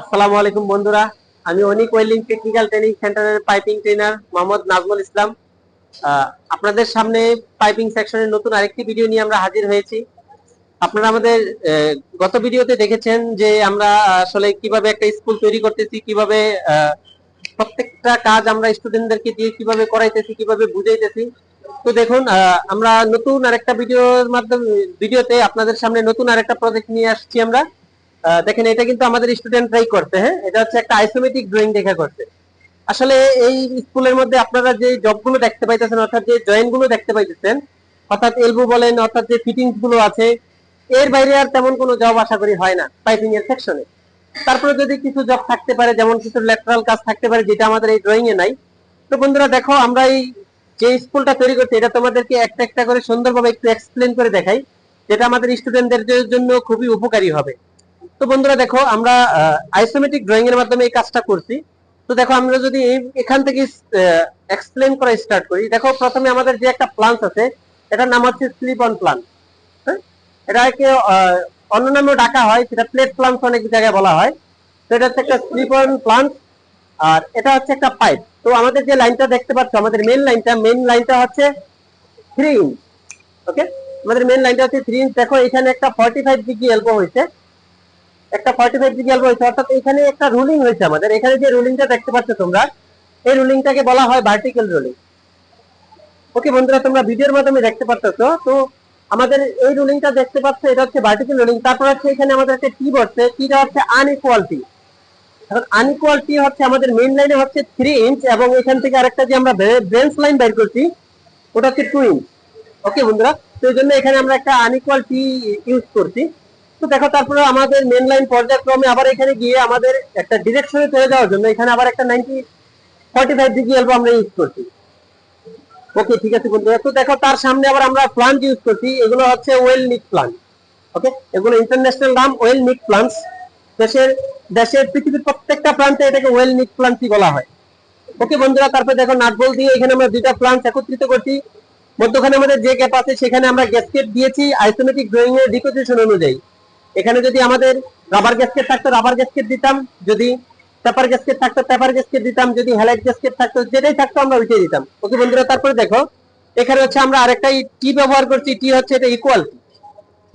আসসালামু আলাইকুম বন্ধুরা। আমি অনিক ওয়েল্ডিং টেকনিক্যাল ট্রেনিং সেন্টারের পাইপিং ট্রেনার মোহাম্মদ নাজমুল ইসলাম। আপনাদের সামনে পাইপিং সেকশনের নতুন আরেকটি ভিডিও নিয়ে আমরা হাজির হয়েছি। আপনারা আমাদের গত ভিডিওতে দেখেছেন যে আমরা আসলে কীভাবে একটা স্কুল তৈরি করতেছি, কীভাবে প্রত্যেকটা কাজ আমরা স্টুডেন্টদেরকে দিয়ে কীভাবে করাইতেছি, কীভাবে বুঝাইতেছি। তো দেখুন আমরা নতুন আরেকটা ভিডিওর মাধ্যমে ভিডিওতে আপনাদের সামনে নতুন আরেকটা প্রজেক্ট নিয়ে আসছি আমরা। দেখেন, এটা কিন্তু আমাদের স্টুডেন্টরাই করতে হ্যাঁ? এটা হচ্ছে একটা আইসোমেটিক ড্রয়িং দেখা করতে আসলে এই স্কুলের মধ্যে আপনারা যে জবগুলো দেখতে পাইতেছেন, অর্থাৎ যে জয়েন্টগুলো দেখতে পাইতেছেন, অর্থাৎ এলবো বলেন, অর্থাৎ যে ফিটিংসগুলো আছে, এর বাইরে আর তেমন কোনো জব আশা করি হয় না পাইপিং এর সেকশনে তারপরে যদি কিছু জব থাকতে পারে, যেমন কিছু ল্যাটারাল কাজ থাকতে পারে, যেটা আমাদের এই ড্রয়িং এ নাই, তো বন্ধুরা দেখো, আমরা এই যে স্কুলটা তৈরি করছি, এটা তোমাদেরকে একটা একটা করে সুন্দরভাবে একটু এক্সপ্লেন করে দেখাই, যেটা আমাদের স্টুডেন্টদের জন্য খুবই উপকারী হবে। তো বন্ধুরা দেখো আমরা আইসোমেটিক ড্রয়িং এর মাধ্যমে এই কাজটা করছি। তো দেখো আমরা যদি এখান থেকে এক্সপ্লেন করা স্টার্ট করি। দেখো প্রথমে আমাদের যে একটা প্লান্ট আছে এটার নাম হচ্ছে স্লিপ অন প্লান্ট এটাকে আহ, অন্য নামেও ডাকা হয় সেটা প্লেট প্লান্ট অনেক জায়গায় বলা হয়। তো এটা হচ্ছে একটা স্লিপ অন প্লান্ট আর এটা হচ্ছে একটা পাইপ তো আমাদের যে লাইনটা দেখতে পাচ্ছ আমাদের মেন লাইনটা মেন লাইনটা হচ্ছে থ্রি ইঞ্চ ওকে আমাদের মেন লাইনটা হচ্ছে থ্রি ইঞ্চ দেখো এখানে একটা ফর্টি ফাইভ ডিগ্রি এলবো হয়েছে। একটা ফর্টি ফাইভ ডিগ্রি হয়েছে অর্থাৎ এখানে একটা রুলিং হয়েছে আমাদের। এখানে যে রুলিংটা দেখতে পাচ্ছ তোমরা, এই রুলিংটাকে বলা হয় ভার্টিক্যাল রুলিং ওকে বন্ধুরা, তোমরা ভিডিওর মাধ্যমে দেখতে পাচ্ছো তো? আমাদের এই রুলিংটা দেখতে পাচ্ছ, এটা হচ্ছে ভার্টিক্যাল রুলিং তারপর হচ্ছে এখানে আমাদের একটা টি বসছে টিটা হচ্ছে আনইকুয়ালিটি এখন আনইকুয়ালিটি হচ্ছে আমাদের মেইন লাইনে হচ্ছে থ্রি ইঞ্চ এবং এখান থেকে আরেকটা যে আমরা ব্রেঞ্চ লাইন বের করছি, ওটা হচ্ছে টু ইঞ্চ ওকে বন্ধুরা, তো এই জন্য এখানে আমরা একটা আনইকুয়ালিটি ইউজ করছি। তো দেখো, তারপরে আমাদের মেন লাইন পর্যায়ক্রমে আবার এখানে গিয়ে আমাদের একটা ডিরেকশনে চলে যাওয়ার জন্য এখানে আবার একটা ninety forty five degree elbow আমরা ইউজ করছি। ওকে ঠিক আছে বন্ধুরা। তো দেখো, তার সামনে আবার আমরা প্লান্ট ইউজ করছি। এগুলো হচ্ছে ওয়েল নিক প্লান্ট ওকে এগুলো ইন্টারন্যাশনাল নাম ওয়েল নিক প্লান্টস দেশের দেশের পৃথিবীর প্রত্যেকটা প্লান্টে এটাকে ওয়েল নিক প্লান্টই বলা হয়। ওকে বন্ধুরা, তারপরে দেখো, নাটবল দিয়ে এখানে আমরা দুইটা প্লান্ট একত্রিত করছি। মধ্যখানে আমাদের যে গ্যাপ আছে, সেখানে আমরা গ্যাসকেট দিয়েছি। আইসোমেটিক ড্রয়িং এর ডিপোজিশন অনুযায়ী। এখানে যদি আমাদের রাবার গ্যাসকেট থাকতো রাবার গ্যাসকেট দিতাম, যদি পেপার গ্যাসকেট থাকতো পেপার গ্যাসকেট দিতাম, যদি হ্যালাইট গ্যাসকেট থাকতো, যেটাই থাকতো আমরা ওইটাই দিতাম। ওকে বন্ধুরা, তারপরে দেখো, এখানে হচ্ছে আমরা আরেকটা টি ব্যবহার করছি, টি হচ্ছে এটা ইকুয়ালিটি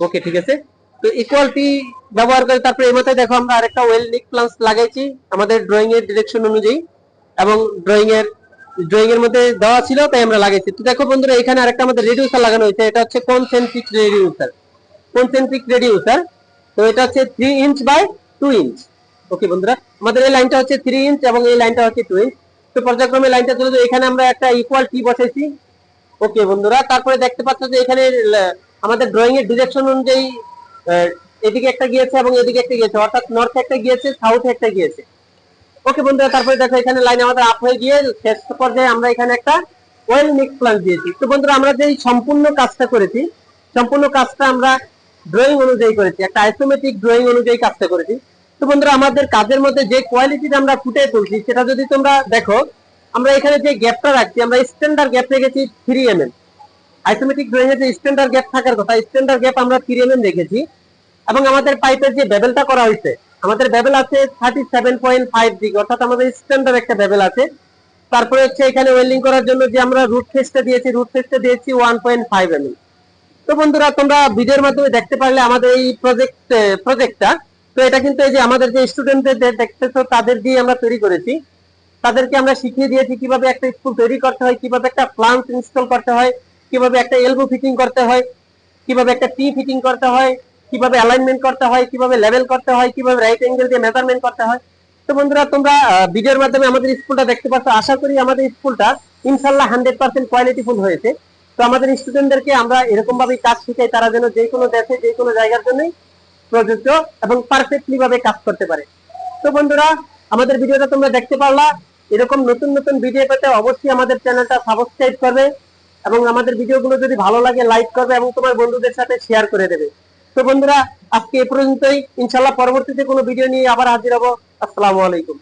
ওকে ঠিক আছে? তো ইকুয়াল টি ব্যবহার করে তারপরে এই মাথায় দেখো আমরা আরেকটা ওয়েল নিক প্লান্স লাগাইছি, আমাদের ড্রয়িং এর ডিরেকশন অনুযায়ী। এবং ড্রয়িং এর ড্রয়িং এর মধ্যে দেওয়া ছিল, তাই আমরা লাগাইছি। তো দেখো বন্ধুরা, এখানে আরেকটা আমাদের রেডিউসার লাগানো হয়েছে, এটা হচ্ছে কনসেন্ট্রিক রেডিউসার কনসেন্ট্রিক রেডিউসার তো এটা হচ্ছে three inch by two inch okay বন্ধুরা, আমাদের এই লাইনটা হচ্ছে থ্রি ইঞ্চ এবং এই লাইনটা হচ্ছে টু ইঞ্চ তো পর্যায়ক্রমে লাইনটা চলে এখানে আমরা একটা ইকুয়াল টি বসেছি ওকে বন্ধুরা, তারপরে দেখতে পাচ্ছ যে এখানে আমাদের ড্রয়িং এর ডিরেকশন অনুযায়ী এদিকে একটা গিয়েছে এবং এদিকে একটা গিয়েছে। অর্থাৎ নর্থ একটা গিয়েছে সাউথ একটা গিয়েছে। ওকে বন্ধুরা, তারপরে দেখো এখানে লাইন আমাদের আপ হয়ে গিয়ে, শেষ পর্যায়ে আমরা এখানে একটা ওয়েল মিক্স প্লান দিয়েছি। তো বন্ধুরা, আমরা যে সম্পূর্ণ কাজটা করেছি, সম্পূর্ণ কাজটা আমরা ড্রয়িং অনুযায়ী করেছি, একটা আইসোমেটিক ড্রয়িং অনুযায়ী কাজটা করেছি। তো বন্ধুরা, আমাদের কাজের মধ্যে যে কোয়ালিটিটা আমরা ফুটে তুলছি, সেটা যদি তোমরা দেখো, আমরা এখানে যে গ্যাপটা রাখছি, আমরা স্ট্যান্ডার্ড গ্যাপ রেখেছি three M M isometric drawing এর যে স্ট্যান্ডার্ড গ্যাপ থাকার কথা স্ট্যান্ডার্ড গ্যাপ আমরা থ্রি এম এম রেখেছি। এবং আমাদের পাইপের যে বেবেলটা করা হয়েছে, আমাদের বেবেল আছে thirty seven point five degree অর্থাৎ আমাদের স্ট্যান্ডার্ড একটা বেবেল আছে। তারপরে হচ্ছে এখানে ওয়েল্ডিং করার জন্য যে আমরা রুট ফেসটা দিয়েছি রুট ফেসটা দিয়েছি ওয়ান পয়েন্ট ফাইভ এম তো বন্ধুরা, তোমরা ভিডিওর মাধ্যমে দেখতে পারলে আমাদের এই প্রজেক্ট প্রজেক্টটা তো এটা কিন্তু এই যে আমাদের যে স্টুডেন্টদের দেখতেছো, তাদের দিয়ে আমরা তৈরি করেছি। তাদেরকে আমরা শিখিয়ে দিয়েছি কীভাবে একটা স্কুল তৈরি করতে হয়, কীভাবে একটা প্লান্ট ইনস্টল করতে হয়, কীভাবে একটা এলবো ফিটিং করতে হয়, কীভাবে একটা টি ফিটিং করতে হয়, কীভাবে অ্যালাইনমেন্ট করতে হয়, কীভাবে লেভেল করতে হয়, কীভাবে রাইট অ্যাঙ্গেল দিয়ে মেজারমেন্ট করতে হয়। তো বন্ধুরা, তোমরা ভিডিওর মাধ্যমে আমাদের স্কুলটা দেখতে পাচ্ছ। আশা করি আমাদের স্কুলটা ইনশাল্লাহ হান্ড্রেড পার্সেন্ট কোয়ালিটিফুল হয়েছে। তো আমাদের স্টুডেন্টদেরকে আমরা এরকম ভাবে কাজ শিখাই, তারা যেন যে কোনো দেশে, যে কোনো জায়গার জন্যই প্রযোজ্য এবং পারফেক্টলি ভাবে কাজ করতে পারে। তো বন্ধুরা, আমাদের ভিডিওটা তোমরা দেখতে পারলা। এরকম নতুন নতুন ভিডিও পেতে অবশ্যই আমাদের চ্যানেলটা সাবস্ক্রাইব করবে এবং আমাদের ভিডিওগুলো যদি ভালো লাগে লাইক করবে এবং তোমার বন্ধুদের সাথে শেয়ার করে দেবে। তো বন্ধুরা, আজকে এ পর্যন্তই। ইনশাল্লাহ পরবর্তীতে কোনো ভিডিও নিয়ে আবার হাজির হব। আসসালামু আলাইকুম।